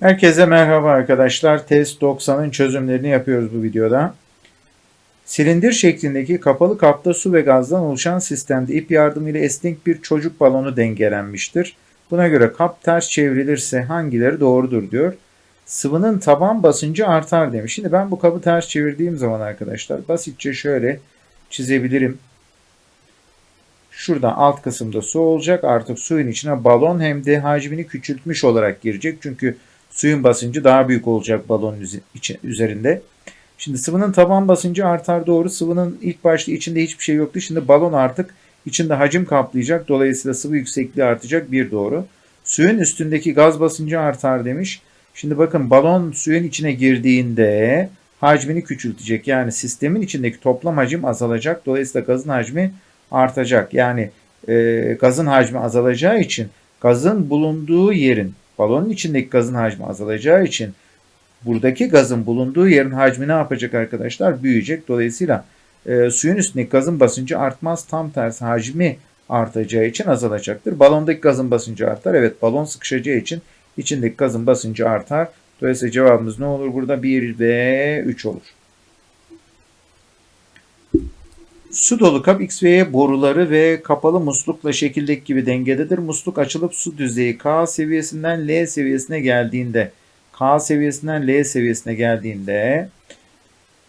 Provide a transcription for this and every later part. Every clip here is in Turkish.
Herkese merhaba arkadaşlar. Test 90'ın çözümlerini yapıyoruz bu videoda. Silindir şeklindeki kapalı kapta su ve gazdan oluşan sistemde ip yardımıyla esnek bir çocuk balonu dengelenmiştir. Buna göre kap ters çevrilirse hangileri doğrudur diyor. Sıvının taban basıncı artar demiş. Şimdi ben bu kabı ters çevirdiğim zaman arkadaşlar basitçe şöyle çizebilirim. Şurada alt kısımda su olacak. Artık suyun içine balon hem de hacmini küçültmüş olarak girecek. Çünkü suyun basıncı daha büyük olacak balonun üzerinde. Şimdi sıvının taban basıncı artar doğru. Sıvının ilk başta içinde hiçbir şey yoktu. Şimdi balon artık içinde hacim kaplayacak. Dolayısıyla sıvı yüksekliği artacak. Bir doğru. Suyun üstündeki gaz basıncı artar demiş. Şimdi bakın balon suyun içine girdiğinde hacmini küçültecek. Yani sistemin içindeki toplam hacim azalacak. Dolayısıyla gazın hacmi artacak. Yani e, gazın hacmi azalacağı için gazın bulunduğu yerin balonun içindeki gazın hacmi azalacağı için buradaki gazın bulunduğu yerin hacmi ne yapacak arkadaşlar? Büyüyecek. Dolayısıyla e, suyun üstündeki gazın basıncı artmaz. Tam tersi hacmi artacağı için azalacaktır. Balondaki gazın basıncı artar. Evet balon sıkışacağı için içindeki gazın basıncı artar. Dolayısıyla cevabımız ne olur? Burada 1 ve 3 olur. Su dolu kap X ve boruları ve kapalı muslukla şekildeki gibi dengededir. Musluk açılıp su düzeyi K seviyesinden L seviyesine geldiğinde K seviyesinden L seviyesine geldiğinde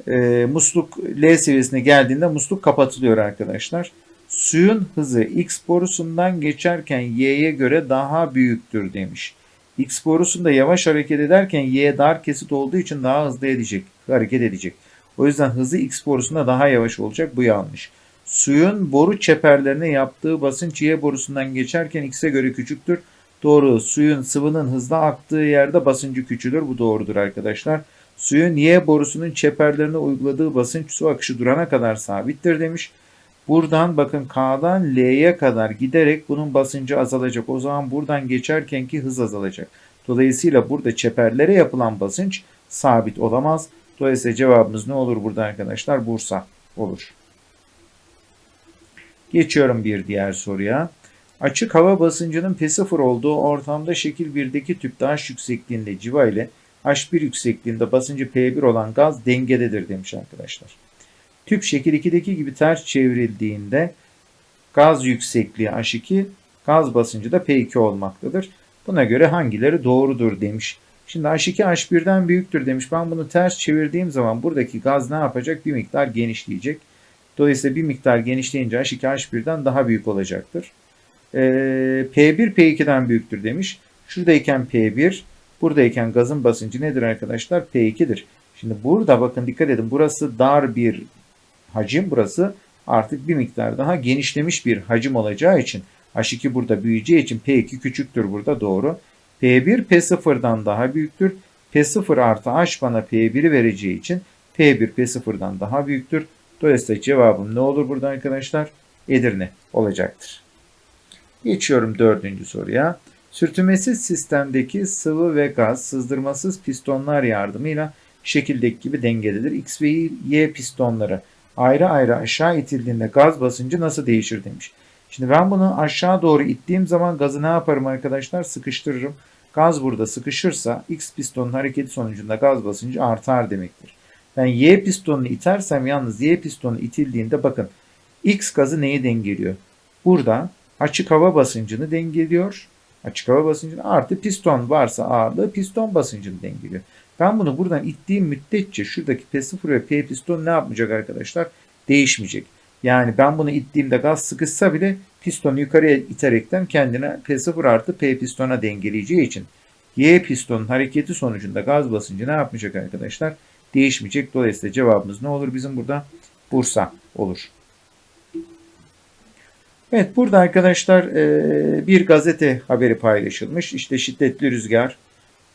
e, musluk L seviyesine geldiğinde musluk kapatılıyor arkadaşlar. Suyun hızı X borusundan geçerken Y'ye göre daha büyüktür demiş. X borusunda yavaş hareket ederken Y dar kesit olduğu için daha hızlı edecek, hareket edecek. O yüzden hızı X borusunda daha yavaş olacak. Bu yanlış. Suyun boru çeperlerine yaptığı basınç Y borusundan geçerken X'e göre küçüktür. Doğru. Suyun sıvının hızla aktığı yerde basıncı küçülür. Bu doğrudur arkadaşlar. Suyun Y borusunun çeperlerine uyguladığı basınç su akışı durana kadar sabittir demiş. Buradan bakın K'dan L'ye kadar giderek bunun basıncı azalacak. O zaman buradan geçerkenki hız azalacak. Dolayısıyla burada çeperlere yapılan basınç sabit olamaz. Dolayısıyla cevabımız ne olur burada arkadaşlar? Bursa olur. Geçiyorum bir diğer soruya. Açık hava basıncının P0 olduğu ortamda şekil 1'deki tüpte H yüksekliğinde civa ile H1 yüksekliğinde basıncı P1 olan gaz dengededir demiş arkadaşlar. Tüp şekil 2'deki gibi ters çevrildiğinde gaz yüksekliği H2, gaz basıncı da P2 olmaktadır. Buna göre hangileri doğrudur demiş. Şimdi H2 H1'den büyüktür demiş. Ben bunu ters çevirdiğim zaman buradaki gaz ne yapacak? Bir miktar genişleyecek. Dolayısıyla bir miktar genişleyince H2 H1'den daha büyük olacaktır. Ee, P1 P2'den büyüktür demiş. Şuradayken P1, buradayken gazın basıncı nedir arkadaşlar? P2'dir. Şimdi burada bakın dikkat edin. Burası dar bir hacim. Burası artık bir miktar daha genişlemiş bir hacim olacağı için H2 burada büyüyeceği için P2 küçüktür burada doğru. P1 P0'dan daha büyüktür. P0 artı H bana P1'i vereceği için P1 P0'dan daha büyüktür. Dolayısıyla cevabım ne olur burada arkadaşlar? Edirne olacaktır. Geçiyorum dördüncü soruya. Sürtünmesiz sistemdeki sıvı ve gaz sızdırmasız pistonlar yardımıyla şekildeki gibi dengededir. X ve Y pistonları ayrı ayrı aşağı itildiğinde gaz basıncı nasıl değişir demiş. Şimdi ben bunu aşağı doğru ittiğim zaman gazı ne yaparım arkadaşlar? Sıkıştırırım. Gaz burada sıkışırsa X pistonun hareketi sonucunda gaz basıncı artar demektir. Ben Y pistonunu itersem yalnız Y pistonu itildiğinde bakın X gazı neyi dengeliyor? Burada açık hava basıncını dengeliyor. Açık hava basıncını artı piston varsa ağırlığı piston basıncını dengeliyor. Ben bunu buradan ittiğim müddetçe şuradaki P0 ve P piston ne yapmayacak arkadaşlar? Değişmeyecek. Yani ben bunu ittiğimde gaz sıkışsa bile pistonu yukarıya iterekten kendine P0 artı P pistona dengeleyeceği için Y pistonun hareketi sonucunda gaz basıncı ne yapmayacak arkadaşlar? Değişmeyecek. Dolayısıyla cevabımız ne olur? Bizim burada Bursa olur. Evet burada arkadaşlar bir gazete haberi paylaşılmış. İşte şiddetli rüzgar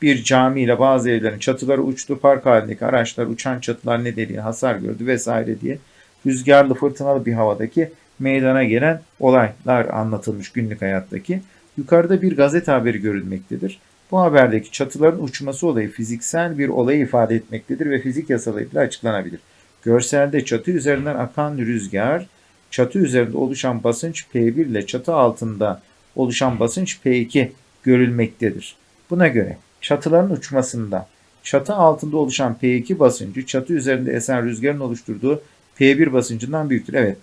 bir cami ile bazı evlerin çatıları uçtu. Park halindeki araçlar uçan çatılar nedeniyle hasar gördü vesaire diye rüzgarlı fırtınalı bir havadaki meydana gelen olaylar anlatılmış günlük hayattaki. Yukarıda bir gazete haberi görülmektedir. Bu haberdeki çatıların uçması olayı fiziksel bir olayı ifade etmektedir ve fizik yasalarıyla açıklanabilir. Görselde çatı üzerinden akan rüzgar, çatı üzerinde oluşan basınç P1 ile çatı altında oluşan basınç P2 görülmektedir. Buna göre çatıların uçmasında çatı altında oluşan P2 basıncı çatı üzerinde esen rüzgarın oluşturduğu P1 basıncından büyüktür. Evet,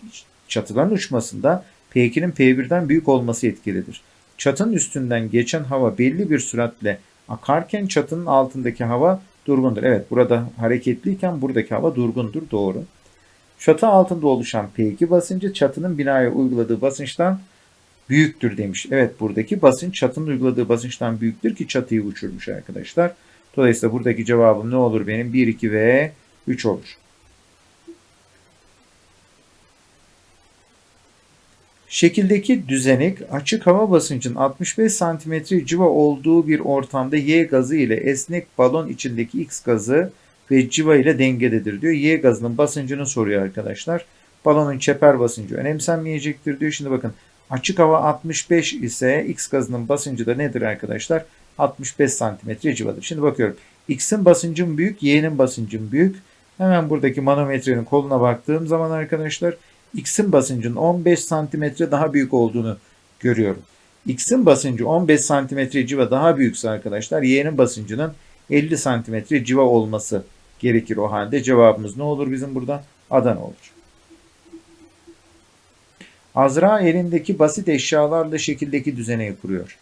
çatıların uçmasında P2'nin P1'den büyük olması etkilidir. Çatının üstünden geçen hava belli bir süratle akarken çatının altındaki hava durgundur. Evet, burada hareketliyken buradaki hava durgundur. Doğru. Çatı altında oluşan P2 basıncı çatının binaya uyguladığı basınçtan büyüktür demiş. Evet buradaki basınç çatının uyguladığı basınçtan büyüktür ki çatıyı uçurmuş arkadaşlar. Dolayısıyla buradaki cevabım ne olur benim? 1, 2 ve 3 olur. Şekildeki düzenek açık hava basıncının 65 cm civa olduğu bir ortamda Y gazı ile esnek balon içindeki X gazı ve civa ile dengededir diyor. Y gazının basıncını soruyor arkadaşlar. Balonun çeper basıncı önemsenmeyecektir diyor. Şimdi bakın açık hava 65 ise X gazının basıncı da nedir arkadaşlar? 65 santimetre civadır. Şimdi bakıyorum. X'in basıncım büyük, Y'nin basıncım büyük. Hemen buradaki manometrenin koluna baktığım zaman arkadaşlar X'in basıncının 15 santimetre daha büyük olduğunu görüyorum. X'in basıncı 15 santimetre civa daha büyükse arkadaşlar Y'nin basıncının 50 santimetre civa olması gerekir o halde. Cevabımız ne olur bizim burada? Adana olur. Azra elindeki basit eşyalarla şekildeki düzeneyi kuruyor.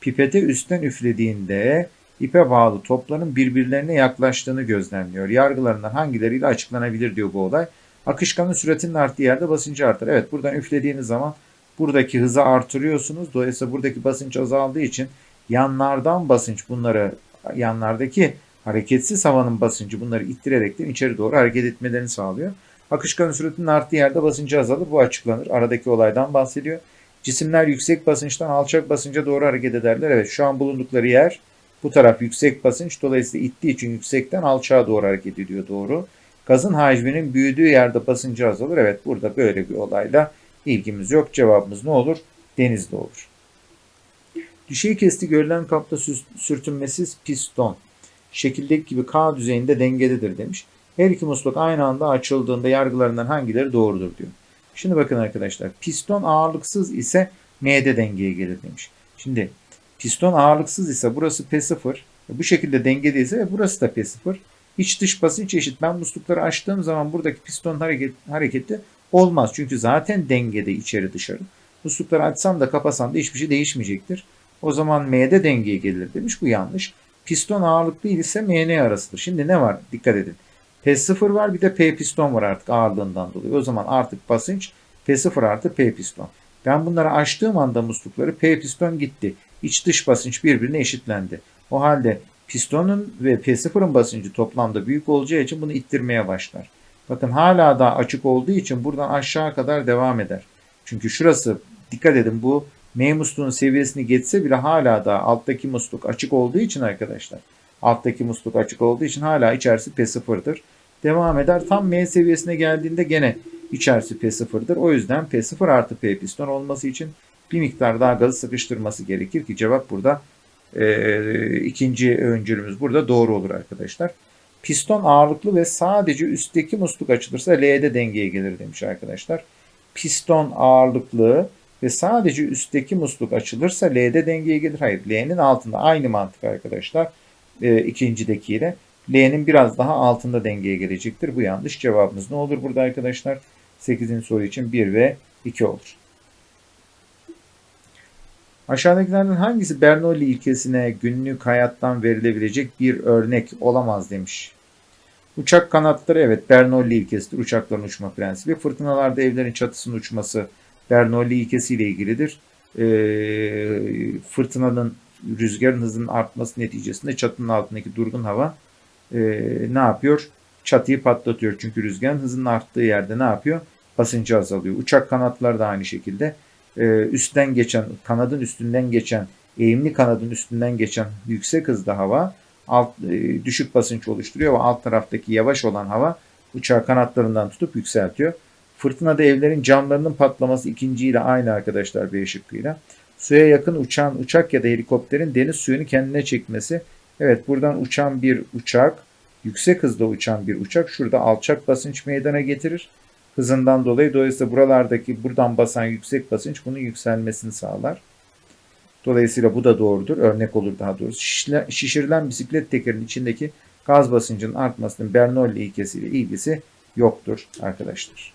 Pipete üstten üflediğinde ipe bağlı topların birbirlerine yaklaştığını gözlemliyor. Yargılarından hangileriyle açıklanabilir diyor bu olay. Akışkanın süratinin arttığı yerde basıncı artar. Evet buradan üflediğiniz zaman buradaki hızı artırıyorsunuz. Dolayısıyla buradaki basınç azaldığı için yanlardan basınç bunları yanlardaki hareketsiz havanın basıncı bunları ittirerekten içeri doğru hareket etmelerini sağlıyor. Akışkanın süratinin arttığı yerde basıncı azalır. Bu açıklanır. Aradaki olaydan bahsediyor. Cisimler yüksek basınçtan alçak basınca doğru hareket ederler. Evet şu an bulundukları yer bu taraf yüksek basınç. Dolayısıyla ittiği için yüksekten alçağa doğru hareket ediyor doğru. Gazın hacminin büyüdüğü yerde basıncı azalır. Evet burada böyle bir olayla ilgimiz yok. Cevabımız ne olur? Denizde olur. Düşey kesti görülen kapta sürtünmesiz piston şekildeki gibi K düzeyinde dengededir demiş. Her iki musluk aynı anda açıldığında yargılarından hangileri doğrudur diyor. Şimdi bakın arkadaşlar piston ağırlıksız ise M'de dengeye gelir demiş. Şimdi piston ağırlıksız ise burası P0 bu şekilde dengedeyse burası da P0. İç dış basınç eşit. Ben muslukları açtığım zaman buradaki piston hareket, hareketi olmaz. Çünkü zaten dengede içeri dışarı. Muslukları açsam da kapasam da hiçbir şey değişmeyecektir. O zaman M'de dengeye gelir demiş. Bu yanlış. Piston ağırlıklı ise MN arasıdır. Şimdi ne var? Dikkat edin. P0 var bir de P piston var artık ağırlığından dolayı. O zaman artık basınç P0 artı P piston. Ben bunları açtığım anda muslukları P piston gitti. İç dış basınç birbirine eşitlendi. O halde pistonun ve P0'ın basıncı toplamda büyük olacağı için bunu ittirmeye başlar. Bakın hala da açık olduğu için buradan aşağı kadar devam eder. Çünkü şurası dikkat edin bu M musluğun seviyesini geçse bile hala da alttaki musluk açık olduğu için arkadaşlar. Alttaki musluk açık olduğu için hala içerisi P0'dır. Devam eder. Tam M seviyesine geldiğinde gene içerisi P0'dır. O yüzden P0 artı P piston olması için bir miktar daha gazı sıkıştırması gerekir ki cevap burada e, ikinci öncülümüz burada doğru olur arkadaşlar. Piston ağırlıklı ve sadece üstteki musluk açılırsa L'de dengeye gelir demiş arkadaşlar. Piston ağırlıklı ve sadece üstteki musluk açılırsa L'de dengeye gelir. Hayır L'nin altında aynı mantık arkadaşlar. E, ikincidekiyle. L'nin biraz daha altında dengeye gelecektir. Bu yanlış cevabımız ne olur burada arkadaşlar? 8. soru için 1 ve 2 olur. Aşağıdakilerden hangisi Bernoulli ilkesine günlük hayattan verilebilecek bir örnek olamaz demiş. Uçak kanatları evet Bernoulli ilkesidir. Uçakların uçma prensibi. Fırtınalarda evlerin çatısının uçması Bernoulli ilkesiyle ilgilidir. Ee, fırtınanın rüzgarın hızının artması neticesinde çatının altındaki durgun hava e, ne yapıyor? Çatıyı patlatıyor. Çünkü rüzgarın hızının arttığı yerde ne yapıyor? Basıncı azalıyor. Uçak kanatları da aynı şekilde e, üstten geçen, kanadın üstünden geçen, eğimli kanadın üstünden geçen yüksek hızda hava alt, e, düşük basınç oluşturuyor ve alt taraftaki yavaş olan hava uçağı kanatlarından tutup yükseltiyor. Fırtınada evlerin camlarının patlaması ikinciyle aynı arkadaşlar B şıkkıyla. Suya yakın uçan uçak ya da helikopterin deniz suyunu kendine çekmesi. Evet buradan uçan bir uçak, yüksek hızda uçan bir uçak şurada alçak basınç meydana getirir. Hızından dolayı dolayısıyla buralardaki buradan basan yüksek basınç bunun yükselmesini sağlar. Dolayısıyla bu da doğrudur. Örnek olur daha doğrusu. Şişirilen bisiklet tekerinin içindeki gaz basıncının artmasının Bernoulli ilkesiyle ilgisi yoktur arkadaşlar.